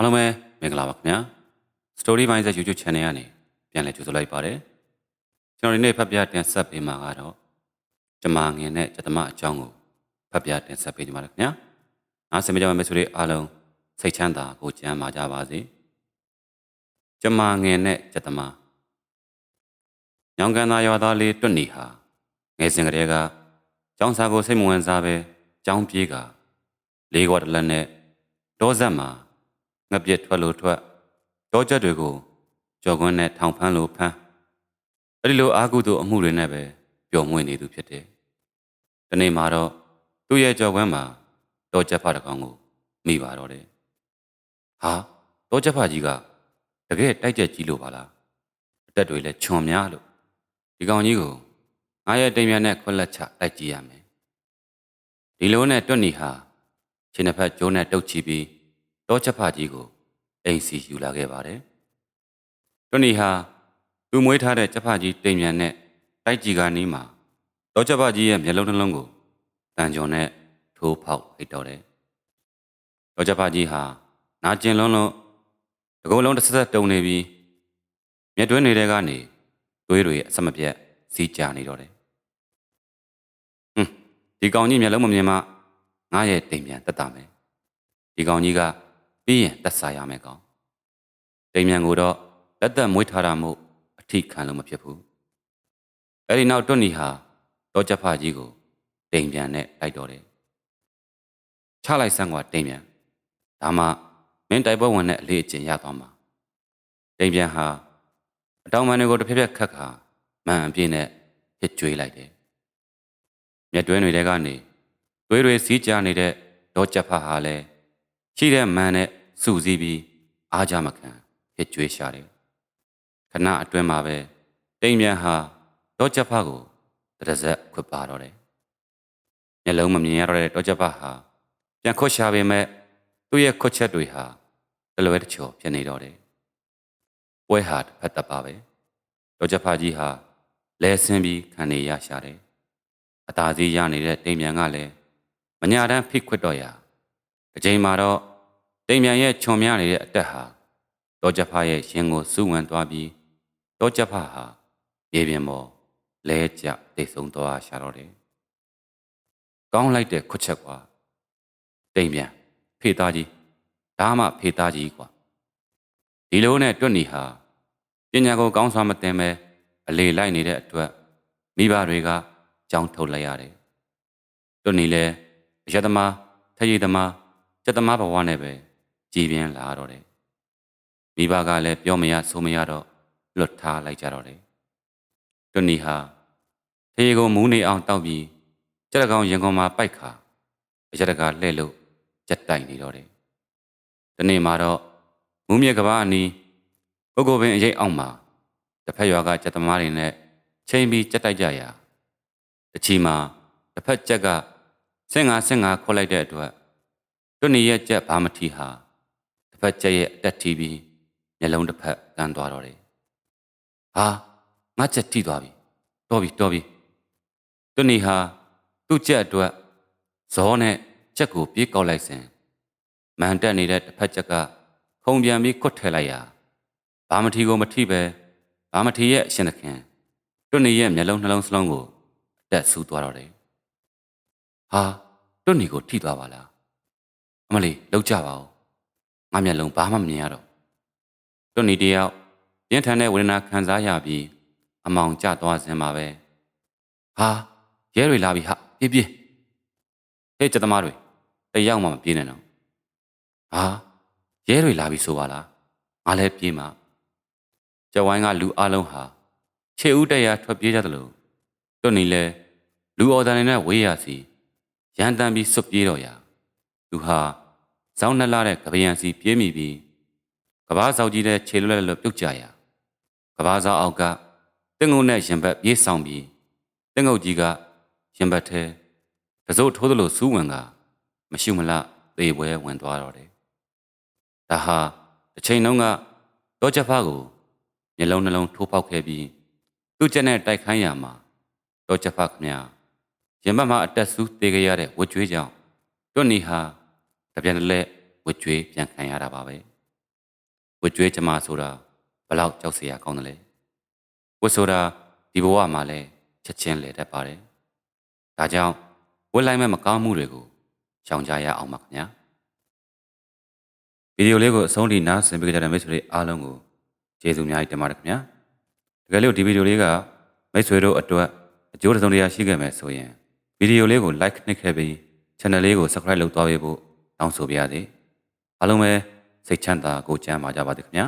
အားလုံးပဲမင်္ဂလာပါခင်ဗျာ Story Mindset YouTube Channel ကနေပြန်လည်ကြိုဆိုလိုက်ပါတယ်ကျွန်တော်ဒီနေ့ဖတ်ပြတင်ဆက်ပေးမှာကတော့ကျမငင်နဲ့ကျတမအကြောင်းကိုဖတ်ပြတင်ဆက်ပေးကြပါမယ်ခင်ဗျာအားစင်မကြပါမယ်ဆိုတဲ့အားလုံးစိတ်ချမ်းသာကိုကြမ်းပါကြပါစေကျမငင်နဲ့ကျတမညောင်ကန်သားရွာသားလေးတွတ်နေဟာငယ်စဉ်ကတည်းကကျောင်းစာကိုစိတ်မဝင်စားပဲကျောင်းပြေးကလေးကွာတစ်လက်နဲ့တောဆက်မှာ ငပြစ်ထွက်လို့ထွက်ကြောချက်တွေကိုကြော်ကွန်းနဲ့ထောင်ဖမ်းလို့ဖမ်းအဲ့ဒီလိုအာကုသို့အမှုတွေနဲ့ပဲပျော်မွေ့နေသူဖြစ်တယ်။ဒီနေ့မှာတော့သူ့ရဲ့ကြော်ကွန်းမှာတောချက်ဖတစ်ကောင်ကိုမိပါတော့တယ်။ဟာတောချက်ဖကြီးကတကယ်တိုက်ကြက်ကြီးလို့ပါလား။အတက်တွေလည်းချွန်များလို့ဒီကောင်ကြီးကိုငါရဲ့တိမ်မြန်နဲ့ခွက်လက်ချတိုက်ကြည့်ရမယ်။ဒီလိုနဲ့တွတ်နီဟာခြေနှစ်ဖက်ကျိုးနဲ့တုတ်ချီပြီး တောချက်ဖကြီးကိုအိမ်စီယူလာခဲ့ပါတယ်။တွနီဟာသူမွေးထားတဲ့ချက်ဖကြီးတိမ်မြန်နဲ့တိုက်ကြီးကနီးမှာတောချက်ဖကြီးရဲ့မျက်လုံးနှလုံးကိုတန်ကြုံနဲ့ထိုးဖောက်ဟိတ်တော်တယ်။တောချက်ဖကြီးဟာနာကျင်လုံးလုံးတကုံလုံးတစ်ဆက်ဆက်တုံနေပြီးမျက်တွင်းနေတဲ့ကနေသွေးတွေအစမပြတ်စီးကြနေတော့တယ်။ဟွန်းဒီကောင်ကြီးမျက်လုံးမမြင်မှငါရဲ့တိမ်မြန်တက်တာမယ်။ဒီကောင်ကြီးက ပြီးရင်တက်စားရမယ်ကောင်တိမ်မြန်ကိုတော့လက်သက်မွေးထားတာမို့အထိခံလို့မဖြစ်ဘူးအဲ့ဒီနောက်တွတ်နီဟာတောချက်ဖကြီးကိုတိမ်ပြန်နဲ့တိုက်တော်တယ်ချလိုက်ဆန်းကတိမ်ပြန်ဒါမှမင်းတိုက်ပွဲဝင်တဲ့အလေးအကျင့်ရသွားမှာတိမ်ပြန်ဟာအတောင်ပံတွေကိုတစ်ဖက်ဖက်ခတ်ခါမှန်အပြည့်နဲ့ဟစ်ကြွေးလိုက်တယ်မြက်တွင်းတွေထဲကနေသွေးတွေစီးကြနေတဲ့တောချက်ဖဟာလည်းရှိတဲ့မန်နဲ့ စူစည်းပြီးအားကြမခံဟစ်ကြွေးရှာတယ်ခဏအတွင်းမှာပဲတိမ်မြန်ဟာတောချက်ဖကိုတရဇက်ခွတ်ပါတော့တယ်မျက်လုံးမမြင်ရတော့တဲ့တောချက်ဖဟာပြန်ခွတ်ရှာပေမဲ့သူ့ရဲ့ခွတ်ချက်တွေဟာတလွဲတချော်ဖြစ်နေတော့တယ်ပွဲဟာတစ်ဖက်သက်ပါပဲတောချက်ဖကြီးဟာလဲဆင်းပြီးခံနေရရှာတယ်အသာစီးရနေတဲ့တိမ်မြန်ကလည်းမညာတမ်းဖိခွတ်တော့ရာတစ်ချိန်မှာတော့ တိမ်မြန်ရဲ့ခြုံများနေတဲ့အတက်ဟာတောချက်ဖရဲ့ရင်ကိုစူးဝင်သွားပြီးတောချက်ဖဟာမြေပြင်ပေါ်လဲကျတိတ်ဆုံးသွားရှာတော့တယ်။ကောင်းလိုက်တဲ့ခွတ်ချက်ကွာတိမ်မြန်ဖေသားကြီးဒါမှဖေသားကြီးကွာဒီလိုနဲ့တွတ်နီဟာပညာကိုကောင်းစွာမတင်ပဲအလေလိုက်နေတဲ့အတွက်မိဘတွေကကြောင်းထုတ်လိုက်ရတယ်။တွတ်နီလည်းအရသမားထရိသမားစက်သမားဘဝနဲ့ပဲ ကြည်ပြင်းလာတော့တယ်မိဘကလည်းပြောမရဆိုမရတော့လွတ်ထားလိုက်ကြတော့တယ်တွနီဟာထေကိုမူးနေအောင်တောက်ပြီးကြက်တကောင်ရင်ကုန်မှာပိုက်ခါအရတကလှဲ့လို့ကြက်တိုင်နေတော့တယ်ဒီနေ့မှာတော့မူးမြက်ကဘာအနီးပုဂ္ဂိုလ်ပင်အရေးအောင်မှာတစ်ဖက်ရွာကကြက်သမားတွေနဲ့ချိန်ပြီးကြက်တိုက်ကြရာတချီမှာတစ်ဖက်ကြက်ကဆင့်ငါဆင့်ငါခေါ်လိုက်တဲ့အတွက်တွနေရဲ့ကြက်ဘာမထီဟာ တစ်ဖက်ကြက်ရဲ့အတက်ထီပြီးမျက်လုံးတစ်ဖက်ကန်းသွားတော့တယ်။ဟာငါကြက်ထီသွားပြီ။တော်ပြီတော်ပြီ။တွနေဟာသူ့ကြက်အတွက်ဇောနဲ့ကြက်ကိုပြေးကောက်လိုက်စဉ်မန်တက်နေတဲ့တစ်ဖက်ကြက်ကခုံပြန်ပြီးခွတ်ထဲလိုက်ရာဘာမထီကိုမထီပဲဘာမထီရဲ့အရှင်သခင်တွနေရဲ့မျက်လုံးနှလုံးစလုံးကိုအတက်ဆူသွားတော့တယ်။ဟာတွနေကိုထိသွားပါလား။အမလီလောက်ကြပါဦး ငါမျက်လုံးဘာမှမမြင်ရတော့တွန်းနီတယောက်ပြင်းထန်တဲ့ဝေဒနာခံစားရပြီးအမောင်ကျသွားစင်ပါပဲဟာရဲတွေလာပြီဟာပြေးပြေးဟေးကျက်သမားတွေတယောက်မှမပြေးနဲ့တော့ဟာရဲတွေလာပြီဆိုပါလားငါလည်းပြေးမှာကျက်ဝိုင်းကလူအလုံးဟာခြေဦးတက်ရထွက်ပြေးကြတယ်လို့တွန်းနီလဲလူအော်တန်နဲ့ဝေးရစီရန်တမ်းပြီးစွတ်ပြေးတော့ရာသူဟာ ဇောင်းနှက်လာတဲ့ကပယံစီပြေးမိပြီးကဘာဆောက်ကြီးတဲ့ခြေလွတ်လွတ်ပြုတ်ကြရာကဘာဆောက်အောက်ကတင်းငုံနဲ့ရင်ဘတ်ပြေးဆောင်ပြီးတင်းငုတ်ကြီးကရင်ဘတ်ထဲတစိုးထိုးသလိုစူးဝင်ကမရှိမလသေပွဲဝင်သွားတော့တယ်။ဒါဟာတစ်ချိန်လုံးကတောချက်ဖားကိုမျက်လုံးနှလုံးထိုးပေါက်ခဲ့ပြီးသူ့ချက်နဲ့တိုက်ခိုင်းရမှာတောချက်ဖားခမညာရင်ဘတ်မှာအတက်ဆူးသေးကြရတဲ့ဝတ်ကြွေးကြောင့်တွတ်နီဟာ တပြန်တလဲဝတ်ကြွေးပြန်ခံရတာပါပဲဝတ်ကြွေးကြမှာဆိုတာဘလောက်ကြောက်စရာကောင်းတယ်လဲဝတ်ဆိုတာဒီဘဝမှာလဲချက်ချင်းလေတတ်ပါတယ်ဒါကြောင့်ဝတ်လိုက်မဲ့မကောင်းမှုတွေကိုရှောင်ကြရအောင်ပါခင်ဗျာဗီဒီယိုလေးကိုအဆုံးထိနားဆင်ပေးကြတဲ့မိတ်ဆွေတွေအားလုံးကိုကျေးဇူးအများကြီးတင်ပါတယ်ခင်ဗျာတကယ်လို့ဒီဗီဒီယိုလေးကမိတ်ဆွေတို့အတွက်အကျိုးတစ်စုံတစ်ရာရှိခဲ့မယ်ဆိုရင်ဗီဒီယိုလေးကို like နှိပ်ခဲ့ပြီး channel လေးကို subscribe လုပ်သွားပေးဖို့ တောင်းဆိုပါရစေအားလုံးပဲစိတ်ချမ်းသာကိုယ်ချမ်းပါကြပါစေခင်ဗျာ